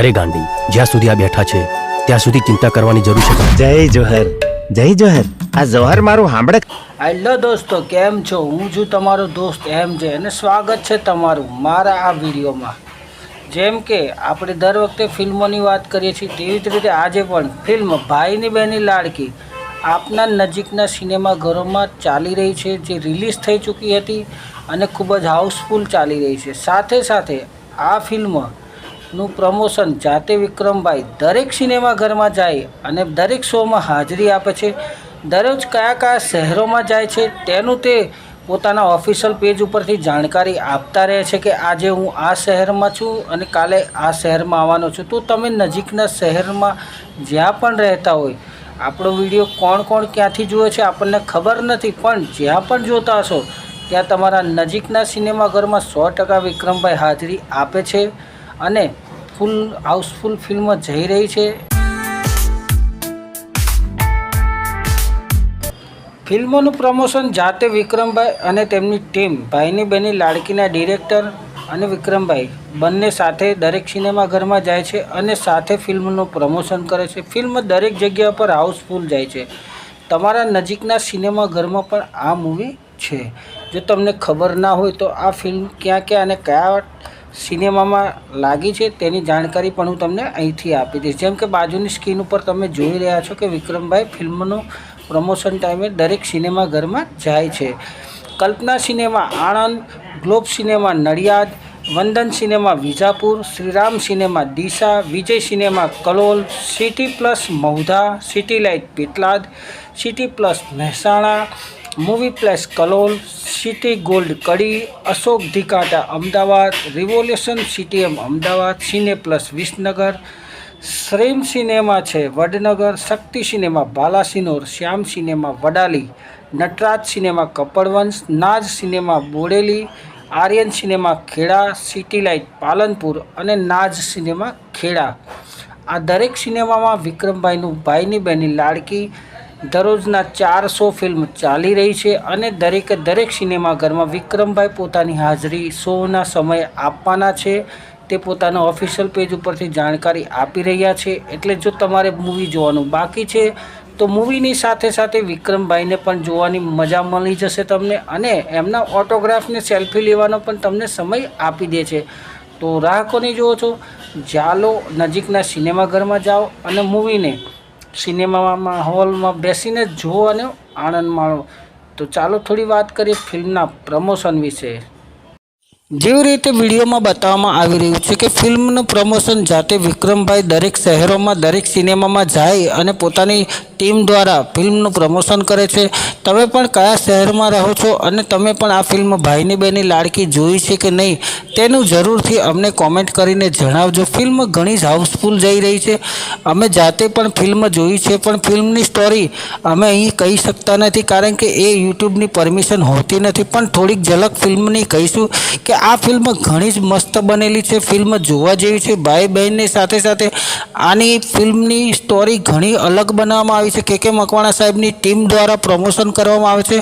અરે ગાંડી જ્યાં સુધી આ બેઠા છે ત્યાં સુધી ચિંતા કરવાની જરૂર છે જય જોહર જય જોહર. આ જોહર મારું સાંભળે હેલો દોસ્તો કેમ છો? હું છું તમારો દોસ્ત એમ છે અને સ્વાગત છે તમારું મારા આ વિડીયોમાં. જેમ કે આપણે દર વખતે ફિલ્મોની વાત કરીએ છીએ તેવી જ રીતે આજે પણ ફિલ્મ ભાઈની બહેની લાડકી આપના નજીકના સિનેમાઘરોમાં ચાલી રહી છે જે રિલીઝ થઈ ચૂકી હતી અને ખૂબ જ હાઉસફુલ ચાલી રહી છે. સાથે સાથે આ ફિલ્મનું પ્રમોશન જાતે વિક્રમભાઈ દરેક સિનેમાઘરમાં જાય અને દરેક શોમાં હાજરી આપે છે. દરરોજ કયા કયા શહેરોમાં જાય છે તેનું તે પોતાના ઓફિશિયલ પેજ ઉપરથી જાણકારી આપતા રહે છે કે આજે હું આ શહેરમાં છું અને કાલે આ શહેરમાં આવવાનો છું. તો તમે નજીકના શહેરમાં જ્યાં પણ રહેતા હોય, આપણો વીડિયો કોણ કોણ ક્યાંથી જુએ છે આપણને ખબર નથી, પણ જ્યાં પણ જોતા હશો, ત્યાં તમારા નજીકના સિનેમાઘરમાં સો ટકા વિક્રમભાઈ હાજરી આપે છે. અને ફૂલ હાઉસફુલ ફિલ્મ જઈ રહી છે. ફિલ્મનું પ્રમોશન જાતે વિક્રમભાઈ અને તેમની ટીમ, ભાઈની બહેની લાડકીના ડિરેક્ટર અને વિક્રમભાઈ, બંને સાથે દરેક સિનેમાઘરમાં જાય છે અને સાથે ફિલ્મનું પ્રમોશન કરે છે. ફિલ્મ દરેક જગ્યા પર હાઉસફુલ જાય છે. તમારા નજીકના સિનેમાઘરમાં પણ આ મૂવી છે. જો તમને ખબર ના હોય તો આ ફિલ્મ ક્યાં ક્યાં અને કયા સિનેમામાં લાગી છે તેની જાણકારી પણ હું તમને અહીંથી આપી દઈશ. જેમ કે બાજુની સ્ક્રીન ઉપર તમે જોઈ રહ્યા છો કે વિક્રમભાઈ ફિલ્મનું પ્રમોશન ટાઈમે દરેક સિનેમાઘરમાં જાય છે. Kalpana cinema, Anand, Globe cinema, Nadiad, Vandan cinema, Vijapur, Shriram cinema, Deesa, Vijay cinema, Kalol, city plus Maudha city light Petlad, city plus Mehsana movie plus Kalol city gold Kadi Ashok ધિકાટા Ahmedabad revolution CTM Ahmedabad cine plus Visnagar શ્રેમ cinema છે Vadnagar Shakti cinema Balasinor Shyam cinema Vadali Natraj cinema Kapadvanj Naaz cinema Bodeli Aryan cinema Kheda city light Palanpur અને Naaz cinema Kheda આ દરેક સિનેમામાં વિક્રમભાઈનું ભાઈની બહેની લાડકી દરરોજના ચારસો film ચાલી રહી છે અને દરેકે દરેક સિનેમાઘરમાં વિક્રમભાઈ પોતાની હાજરી, શોના સમય આપવાના છે. તે પોતાના ઓફિશિયલ પેજ ઉપરથી જાણકારી આપી રહ્યા છે. એટલે જો તમારે મૂવી જોવાનું બાકી છે, તો મૂવીની સાથે સાથે વિક્રમભાઈને પણ જોવાની મજા મળી જશે તમને અને એમના ઓટોગ્રાફને સેલ્ફી લેવાનો પણ તમને સમય આપી દે છે. તો રાહ કોની જુઓ છો જાલો નજીકના સિનેમાઘરમાં જાઓ અને મૂવીને સિનેમામાં, હોલમાં બેસીને જ જુઓ અને આનંદ માણો. તો ચાલો થોડી વાત કરીએ ફિલ્મના પ્રમોશન વિશે. જેવી રીતે વિડીયોમાં બતાવવામાં આવી રહ્યું છે કે ફિલ્મનું પ્રમોશન જાતે વિક્રમભાઈ દરેક શહેરોમાં, દરેક સિનેમામાં જાય અને પોતાની ટીમ દ્વારા ફિલ્મનું પ્રમોશન કરે છે. તમે પણ કયા શહેરમાં રહો છો અને તમે પણ આ ફિલ્મ ભાઈની બહેની લાડકી જોઈ છે કે નહીં તેનું જરૂરથી અમને કોમેન્ટ કરીને જણાવજો. ફિલ્મ ઘણી જ હાઉસફુલ જઈ રહી છે. અમે જાતે પણ ફિલ્મ જોઈ છે, પણ ફિલ્મની સ્ટોરી અમે અહીં કહી શકતા નથી કારણ કે એ યુટ્યુબની પરમિશન હોતી નથી. પણ થોડીક ઝલક ફિલ્મની કહીશું કે આ ફિલ્મ ઘણી જ મસ્ત બનેલી છે. ફિલ્મ જોવા જેવી છે. ભાઈ બહેનની સાથે સાથે આની ફિલ્મની સ્ટોરી ઘણી અલગ બનાવવામાં આવી છે. કે કે મકવાણા સાહેબની ટીમ દ્વારા પ્રમોશન કરવામાં આવે છે.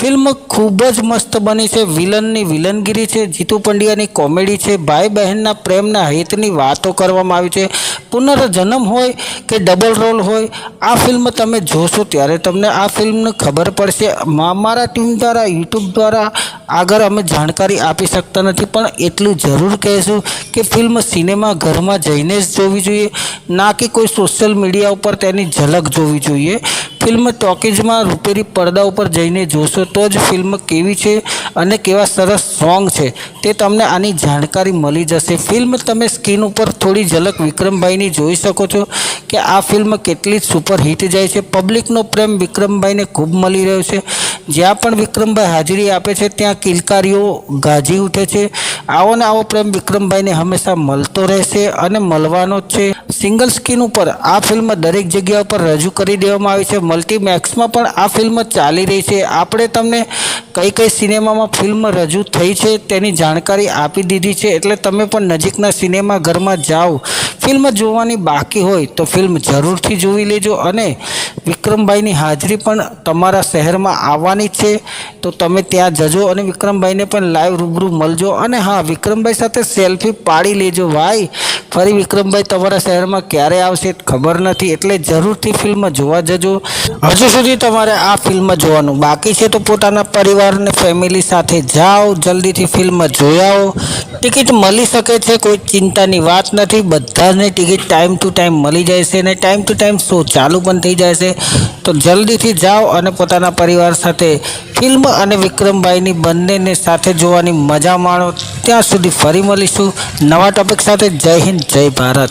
ફિલ્મ ખૂબ જ મસ્ત બની છે. વિલનની વિલનગીરી છે. જીતુ પંડ્યાની કોમેડી છે. ભાઈ બહેનના પ્રેમના હિતની વાતો કરવામાં આવી છે. પુનર્જન્મ હોય કે ડબલ રોલ હોય, આ ફિલ્મ તમે જોશો ત્યારે તમને આ ફિલ્મને ખબર પડશે. અમારા ટીમ દ્વારા, યુટ્યુબ દ્વારા આગળ અમે જાણકારી આપી શકતા નથી, પણ એટલું જરૂર કહેશું કે ફિલ્મ સિનેમા ઘરમાં જઈને જ જોવી જોઈએ, ના કે કોઈ સોશિયલ મીડિયા ઉપર તેની ઝલક જોવી જોઈએ. ફિલ્મ ટોકીઝમાં રૂપેરી પડદા ઉપર જઈને જોશો તો જ ફિલ્મ કેવી છે અને કેવા સરસ સોંગ છે તે તમને આની જાણકારી મળી જશે. ફિલ્મ તમે સ્ક્રીન ઉપર થોડી ઝલક વિક્રમભાઈની જોઈ શકો છો કે આ ફિલ્મ કેટલી સુપર હિટ જાય છે. પબ્લિકનો પ્રેમ વિક્રમભાઈને ખૂબ મળી રહ્યો છે. જ્યાં પણ વિક્રમભાઈ હાજરી આપે છે, ત્યાં કિલકારીઓ ગાજી ઉઠે છે. આવો ને આવો પ્રેમ વિક્રમભાઈને હંમેશા મળતો રહેશે અને મળવાનો જ છે. સિંગલ સ્ક્રીન ઉપર આ ફિલ્મ દરેક જગ્યા ઉપર રજૂ કરી દેવામાં આવી છે. મલ્ટીમેક્સમાં પણ આ ફિલ્મ ચાલી રહી છે. આપણે તમને કઈ કઈ સિનેમામાં ફિલ્મ રજૂ થઈ છે તેની જાણકારી આપી દીધી છે. એટલે તમે પણ નજીકના સિનેમા ઘરમાં જાઓ. ફિલ્મ જોવાની બાકી હોય તો ફિલ્મ જરૂરથી જોઈ લેજો અને વિક્રમભાઈની હાજરી પણ તમારા શહેરમાં આવવાની છે તો તમે ત્યાં જજો અને વિક્રમભાઈને પણ લાઈવ રૂબરૂ મળજો અને હા, વિક્રમભાઈ સાથે સેલ્ફી પાડી લેજો ભાઈ. ફરી વિક્રમભાઈ તમારા શહેરમાં ક્યારે આવશે ખબર નથી એટલે જરૂરથી ફિલ્મ જોવા જજો. હજુ સુધી તમારે આ ફિલ્મ જોવાનું બાકી છે તો પોતાના પરિવારને ફેમિલી સાથે જાઓ, જલ્દીથી ફિલ્મ જોયાઓ ટિકિટ મળી શકે છે, કોઈ ચિંતાની વાત નથી બધાને ટિકિટ ટાઈમ ટુ ટાઈમ મળી જાય છે અને ટાઈમ ટુ ટાઈમ શો ચાલુ પણ થઈ જાય છે. તો જલ્દીથી જાઓ અને પોતાના પરિવાર સાથે ફિલ્મ અને વિક્રમભાઈની બંનેને સાથે જોવાની મજા માણો. ત્યાં સુધી ફરી મળીશું. નવા ટોપિક સાથે જય હિન્દ, જય ભારત.